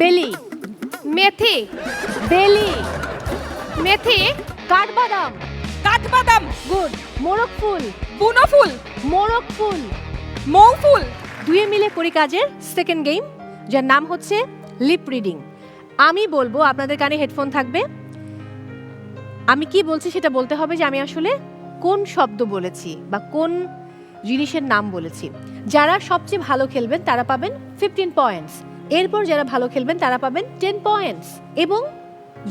বেলি। মেথি। বেলি। মেথি। কাঠবাদাম। কাঠবাদাম। গুড। মোরগ ফুল। বুনো ফুল। মোরগ ফুল। মৌ ফুল। দুয়ে মিলে করি কাজের সেকেন্ড গেম যার নাম হচ্ছে লিপ রিডিং আমি বলব আপনাদের কানে হেডফোন থাকবে। আমি কি বলছি সেটা বলতে হবে যে আমি আসলে কোন শব্দ বলেছি বা কোন জিনিসের নাম বলেছি। যারা সবচেয়ে ভালো খেলবেন তারা পাবেন ফিফটিন পয়েন্টস এরপর যারা ভালো খেলবেন, তারা পাবেন টেন পয়েন্টস এবং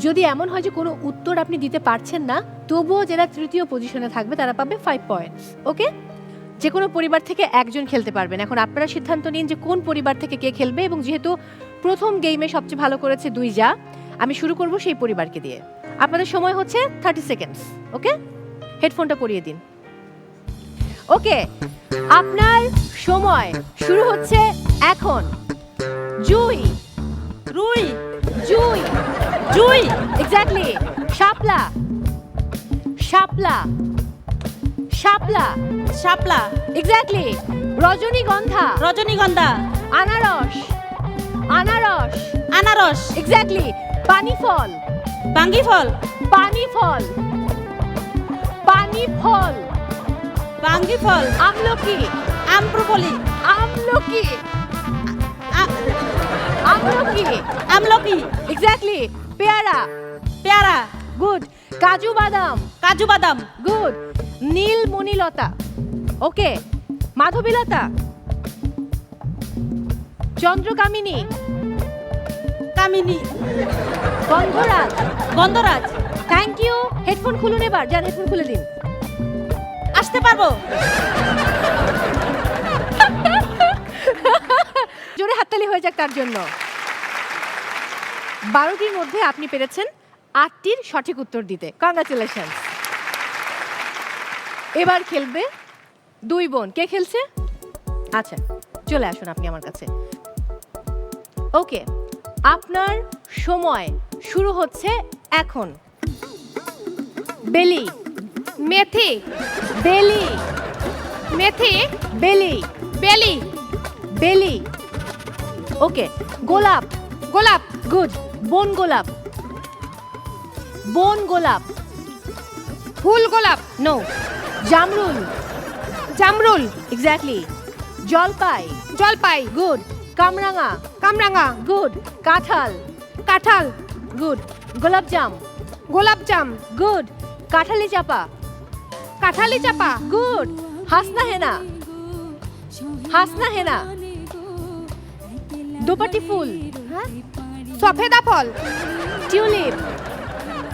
যদি এমন হয় যে কোনো উত্তর আপনি দিতে পারছেন না, তবুও যারা তৃতীয় পজিশনে থাকবে, তারা পাবে ফাইভ পয়েন্টস ওকে যে কোনো পরিবার থেকে একজন খেলতে পারবেন। এখন আপনারা সিদ্ধান্ত নিন যে কোন পরিবার থেকে কে খেলবে এবং যেহেতু প্রথম গেমে সবচেয়ে ভালো করেছে দুই যা, আমি শুরু করব সেই পরিবারকে দিয়ে। আপনাদের সময় হচ্ছে থার্টি সেকেন্ডস ওকে হেডফোনটা পরিয়ে দিন। ওকে আপনার সময় শুরু হচ্ছে এখন। জুই রুই জুই জুই এক্স্যাক্টলি শাপলা শাপলা শাপলা শাপলা এক্স্যাক্টলি রজনীগন্ধা রজনীগন্ধা আনারস আনারস আনারস এক্স্যাক্টলি পানি ফল বাঙ্গি ফল পানি ফল পানি ফল বাঙ্গি ফল আমলকি আম্রপলি আমলকি আমলকি আমলকি এক্স্যাক্টলি পেয়ারা পেয়ারা গুড কাজু বাদাম কাজু বাদাম good Neil মণিলতা okay Madhabilata, চন্দ্রকামিনী, Kamini, Gondhoraj Gondhoraj. Thank you headphone খুলুন এবার যান হেডফোন খুলে দিন। আসতে পারব। তার জন্য। বারোটির মধ্যে আপনি পেরেছেন আটটির সঠিক উত্তর দিতে। কংগ্রাচুলেশন এবার খেলবে দুই বোন। কে খেলছে? আচ্ছা চলে আসুন আপনি আমার কাছে। ওকে, আপনার সময় শুরু হচ্ছে এখন। বেলি, মেথি বেলি মেথি, বেলি বেলি বেলি। ওকে গোলাপ গোলাপ গুড বন গোলাপ বন গোলাপ ফুল গোলাপ নো জামরুল জামরুল এক্স্যাক্টলি জলপাই জলপাই গুড কামরাঙা কামরাঙা গুড কাঁঠাল কাঁঠাল গুড গোলাপজাম গোলাপজাম গুড কাঁঠালি চাপা কাঁঠালি চাপা গুড হাসনা হেনা হাসনা হেনা দোপাটি ফুল। সফেদা ফল। টিউলিপ।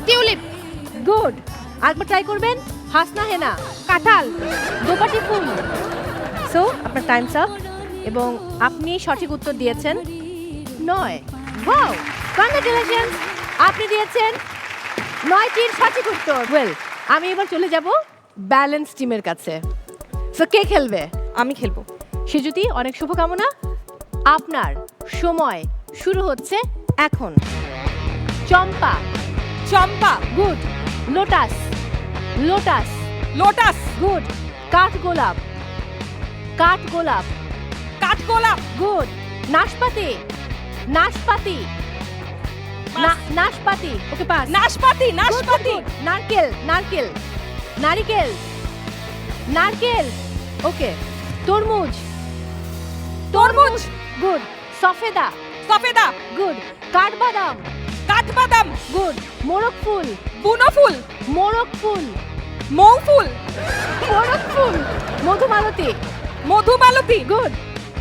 টিউলিপ। গুড। আরেকবার ট্রাই করবেন। হাসনা হেনা। কাঁঠাল। দোপাটি ফুল। সো আপনার টাইমস আপ এবং আপনি সঠিক উত্তর দিয়েছেন নয়। ওয়াও কংগ্রেচুলেশন আপনি দিয়েছেন নয়টির সঠিক উত্তর। ওয়েল আমি এবার চলে যাব ব্যালেন্স টিমের কাছে। সো কে খেলবে? আমি খেলব। সে যদি অনেক শুভকামনা। আপনার সময় শুরু হচ্ছে এখন। চম্পা চম্পা good. Lotus lotus lotus. Good. কাঠ গোলাপ কাঠ গোলাপ কাঠগোলাপ। গুড। নাশপাতি নাশপাতি নাশপাতি। Okay pass. নাশপাতি নাশপাতি। নারকেল নারকেল। নারিকেল নারকেল। ওকে তরমুজ। তরমুজ। গুড। সফেদা। সফেদা। গুড। কাঠবাদাম। কাঠবাদাম। গুড। মোরগ ফুল বুনো ফুল। মোরগ ফুল মৌ ফুল মোরগ ফুল মধুমালতী। মধুমালতী। গুড।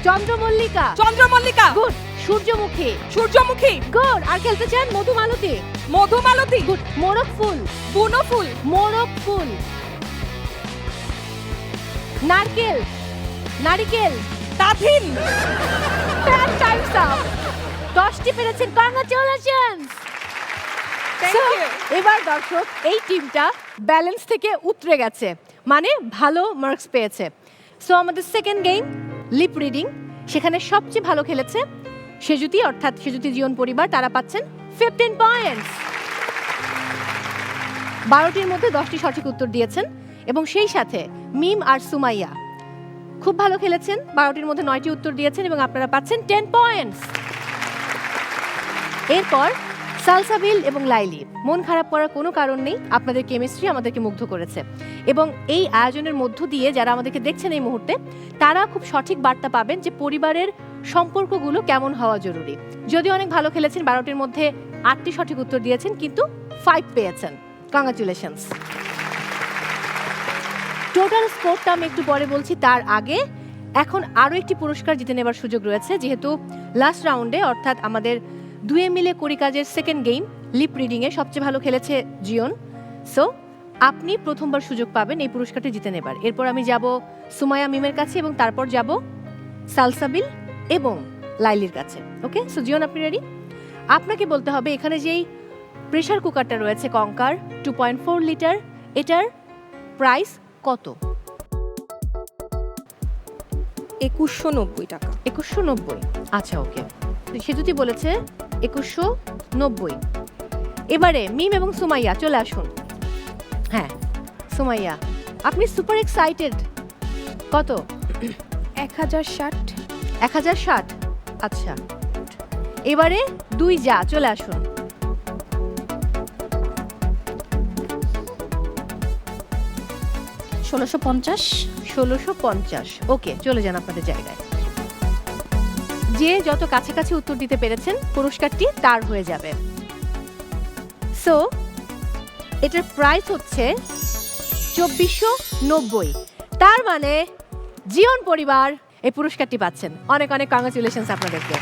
চন্দ্রমল্লিকা। চন্দ্রমল্লিকা। গুড। সূর্যমুখী। সূর্যমুখী। গুড। আর খেলতে চান মধুমালতী। মধুমালতী। গুড। মোরগ ফুল বুনো ফুল। মোরগ ফুল নারকেল। নারিকেল। তাথিন টাইমস আপ দশটি পেরেছেন কংগ্রাচুলেশন থ্যাংক ইউ এবার দর্শক এই টিমটা ব্যালেন্স থেকে উতরে গেছে। মানে ভালো মার্কস পেয়েছে। সো আমাদের সেকেন্ড গেম লিপ রিডিং সেখানে সবচেয়ে ভালো খেলেছে সেজুতি অর্থাৎ সেজুতি জীবন পরিবার। তারা পাচ্ছেন ফিফটিন পয়েন্টস বারোটির মধ্যে দশটি সঠিক উত্তর দিয়েছেন। এবং সেই সাথে মিম আর সুমাইয়া। খুব ভালো খেলেছেন। বারোটির মধ্যে নয়টি উত্তর দিয়েছেন এবং আপনারা পাচ্ছেন টেন পয়েন্টস এরপর সালসাবিল এবং লাইলি। মন খারাপ করার কোনো কারণ নেই, আপনাদের কেমিস্ট্রি আমাদেরকে মুগ্ধ করেছে। এবং এই আয়োজনের মধ্য দিয়ে যারা আমাদেরকে দেখছেন এই মুহূর্তে, তারা খুব সঠিক বার্তা পাবেন যে পরিবারের সম্পর্কগুলো কেমন হওয়া জরুরি। যদিও অনেক ভালো খেলেছেন, বারোটির মধ্যে আটটি সঠিক উত্তর দিয়েছেন, কিন্তু ফাইভ পেয়েছেন। কংগ্রাচুলেশনস টোটাল স্কোরটা আমি একটু পরে বলছি, তার আগে এখন আরও একটি পুরস্কার জিতে নেবার সুযোগ রয়েছে, যেহেতু লাস্ট রাউন্ডে অর্থাৎ আমাদের দুয়ে মিলে করি কাজের সেকেন্ড গেম লিপ রিডিংয়ে সবচেয়ে ভালো খেলেছে জিওন সো আপনি প্রথমবার সুযোগ পাবেন এই পুরস্কারটি জিতে নেবার। এরপর আমি যাব সুমায়া মিমের কাছে এবং তারপর যাব সালসাবিল এবং লাইলির কাছে। ওকে সো জিওন আপনি রেডি আপনাকে বলতে হবে, এখানে যেই প্রেশার কুকারটা রয়েছে, কঙ্কার টু পয়েন্ট ফোর লিটার এটার প্রাইস কত? একুশশো নব্বই টাকা। একুশশো নব্বই? আচ্ছা ওকে। সে যদি বলেছে একুশশো নব্বই। এবারে মিম এবং সুমাইয়া চলে আসুন। হ্যাঁ সুমাইয়া আপনি সুপার এক্সাইটেড। কত? এক হাজার ষাট। এক হাজার ষাট? আচ্ছা। এবারে দুই যা চলে আসুন। ষোলোশো পঞ্চাশ? ষোলোশো পঞ্চাশ। ওকে, চলে যান আপনাদের জায়গায়। যে যত কাছাকাছি উত্তর দিতে পেরেছেন, পুরস্কারটি তার হয়ে যাবে। সো এটার প্রাইস হচ্ছে চব্বিশশো নব্বই। তার মানে জীবন পরিবার এই পুরস্কারটি পাচ্ছেন। অনেক অনেক কংগ্রেচুলেশনস আপনাদেরকে।